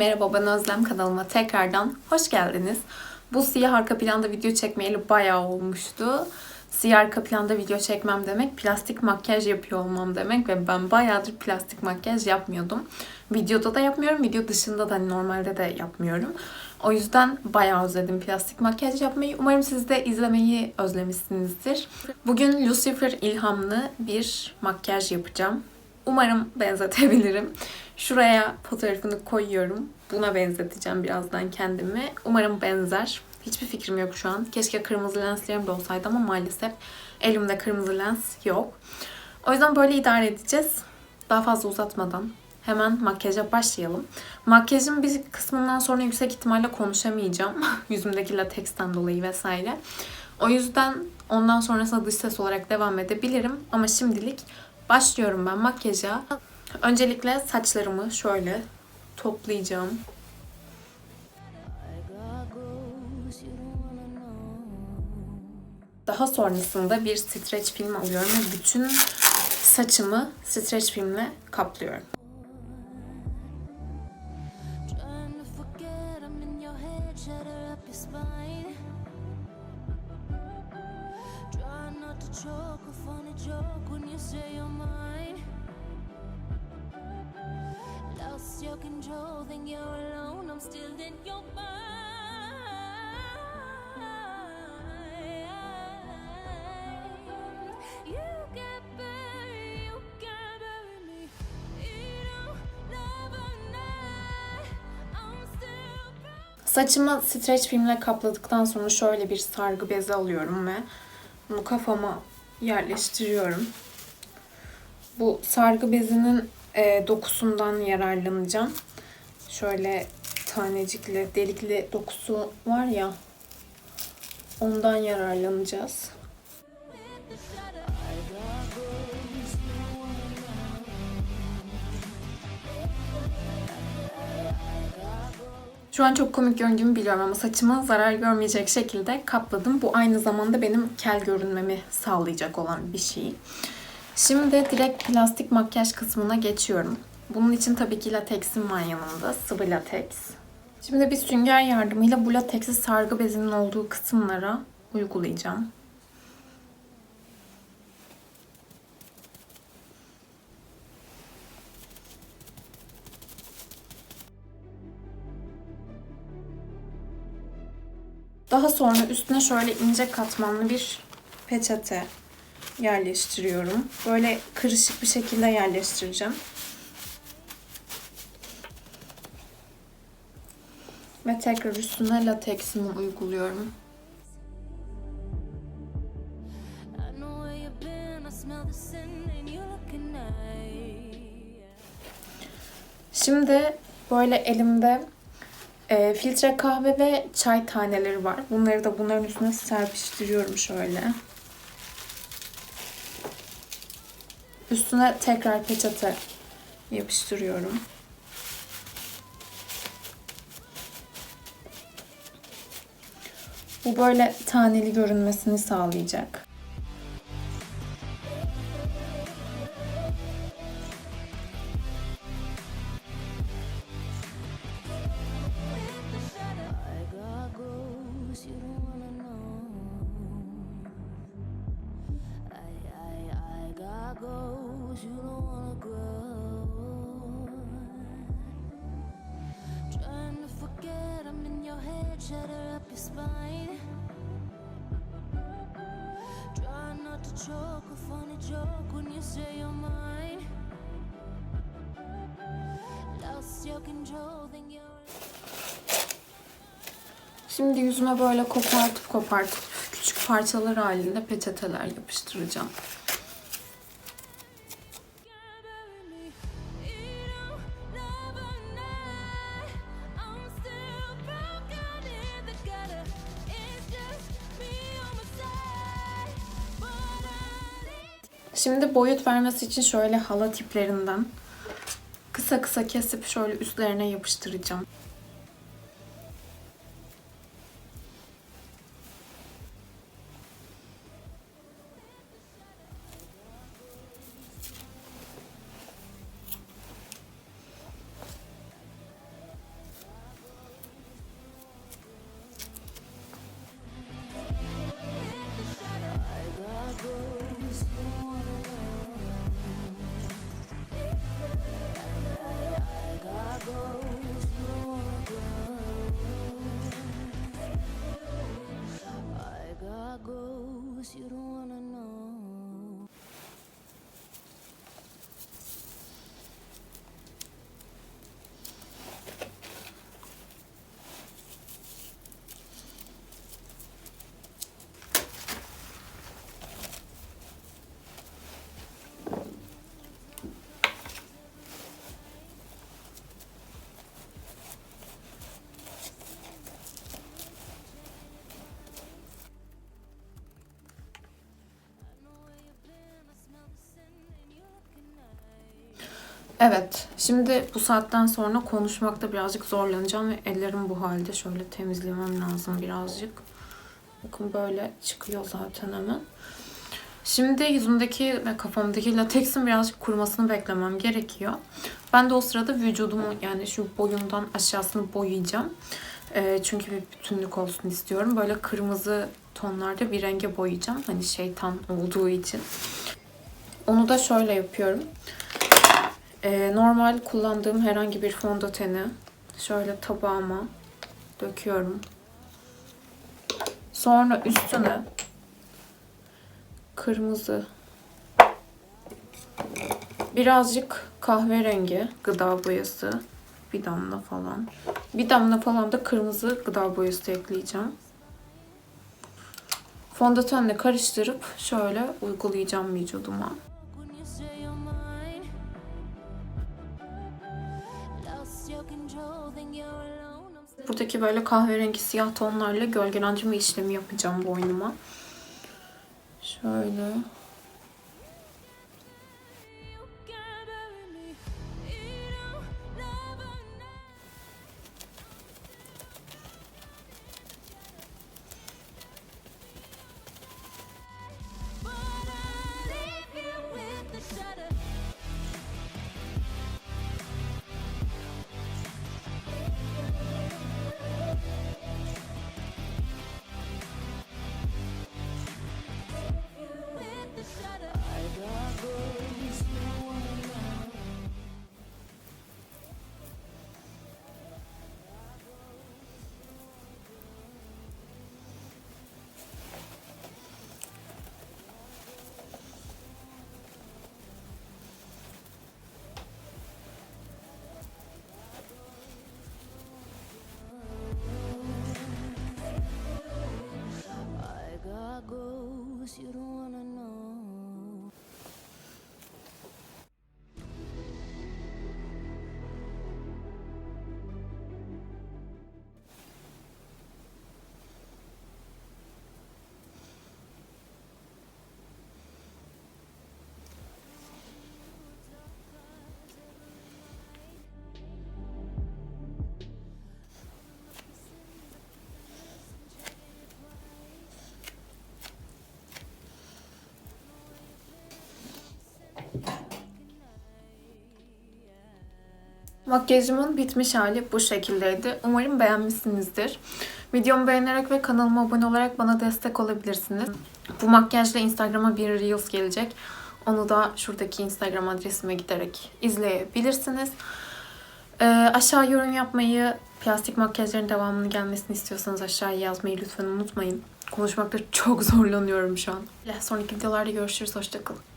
merhaba ben Özlem kanalıma tekrardan hoş geldiniz. Bu siyah arka planda video çekmeyeli bayağı olmuştu. Siyah arka planda video çekmem demek plastik makyaj yapıyor olmam demek ve ben bayağıdır plastik makyaj yapmıyordum. Videoda da yapmıyorum, video dışında da hani normalde de yapmıyorum. O yüzden bayağı özledim plastik makyaj yapmayı. Umarım siz de izlemeyi özlemişsinizdir. Bugün Lucifer ilhamlı bir makyaj yapacağım. Umarım benzetebilirim. Şuraya fotoğrafını koyuyorum. Buna benzeteceğim birazdan kendimi. Umarım benzer. Hiçbir fikrim yok şu an. Keşke kırmızı lenslerim de olsaydı ama maalesef elimde kırmızı lens yok. O yüzden böyle idare edeceğiz. Daha fazla uzatmadan hemen makyaja başlayalım. Makyajın bir kısmından sonra yüksek ihtimalle konuşamayacağım. Yüzümdeki lateksten dolayı vesaire. O yüzden ondan sonrasında dış ses olarak devam edebilirim. Ama şimdilik başlıyorum ben makyaja. Öncelikle saçlarımı şöyle toplayacağım. Daha sonrasında bir streç film alıyorum ve bütün saçımı streç filmle kaplıyorum. Try not to choke, a funny joke when you say you're mine. Your control, think you're alone, I'm still in your mind. You can bury, you can bury me. You don't night. I'm still. Saçımı streç filmle kapladıktan sonra şöyle bir sargı bezi alıyorum ve bunu kafama yerleştiriyorum. Bu sargı bezinin e, dokusundan yararlanacağım. Şöyle tanecikli, delikli dokusu var ya ondan yararlanacağız. Şu an çok komik göründüğümü biliyorum ama saçımı zarar görmeyecek şekilde kapladım. Bu aynı zamanda benim kel görünmemi sağlayacak olan bir şey. Şimdi direkt plastik makyaj kısmına geçiyorum. Bunun için tabii ki lateksim var yanımda. Sıvı lateks. Şimdi bir sünger yardımıyla bu lateksi sargı bezinin olduğu kısımlara uygulayacağım. Daha sonra üstüne şöyle ince katmanlı bir peçete yerleştiriyorum. Böyle kırışık bir şekilde yerleştireceğim. Ve tekrar üstüne lateksimi uyguluyorum. Şimdi böyle elimde e, filtre kahve ve çay taneleri var. Bunları da bunların üstüne serpiştiriyorum şöyle. Üstüne tekrar peçete yapıştırıyorum. Bu böyle taneli görünmesini sağlayacak. Shatter up your spine. Try not to choke, a funny joke when you say you're mine. Lost your control, think you're. Şimdi yüzüme böyle kopartıp kopartıp küçük parçalar halinde peçeteler yapıştıracağım. Şimdi boyut vermesi için şöyle hala tiplerinden kısa kısa kesip şöyle üstlerine yapıştıracağım. Evet, şimdi bu saatten sonra konuşmakta birazcık zorlanacağım ve ellerim bu halde. Şöyle temizlemem lazım birazcık. Bakın böyle çıkıyor zaten hemen. Şimdi yüzümdeki ve kafamdaki lateksin birazcık kurumasını beklemem gerekiyor. Ben de o sırada vücudumu yani şu boyundan aşağısını boyayacağım. Ee, çünkü bir bütünlük olsun istiyorum. Böyle kırmızı tonlarda bir renge boyayacağım. Hani şeytan olduğu için. Onu da şöyle yapıyorum. Ee, normal kullandığım herhangi bir fondöteni şöyle tabağıma döküyorum. Sonra üstüne kırmızı birazcık kahverengi gıda boyası bir damla falan. Bir damla falan da kırmızı gıda boyası ekleyeceğim. Fondötenle karıştırıp şöyle uygulayacağım vücuduma. Buradaki böyle kahverengi siyah tonlarla gölgelendirme işlemi yapacağım boynuma. Şöyle. Makyajımın bitmiş hali bu şekildeydi. Umarım beğenmişsinizdir. Videomu beğenerek ve kanalıma abone olarak bana destek olabilirsiniz. Bu makyajla Instagram'a bir Reels gelecek. Onu da şuradaki Instagram adresime giderek izleyebilirsiniz. Ee, aşağı yorum yapmayı, plastik makyajların devamını gelmesini istiyorsanız aşağıya yazmayı lütfen unutmayın. Konuşmakta çok zorlanıyorum şu an. Sonraki videolarda görüşürüz. Hoşçakalın.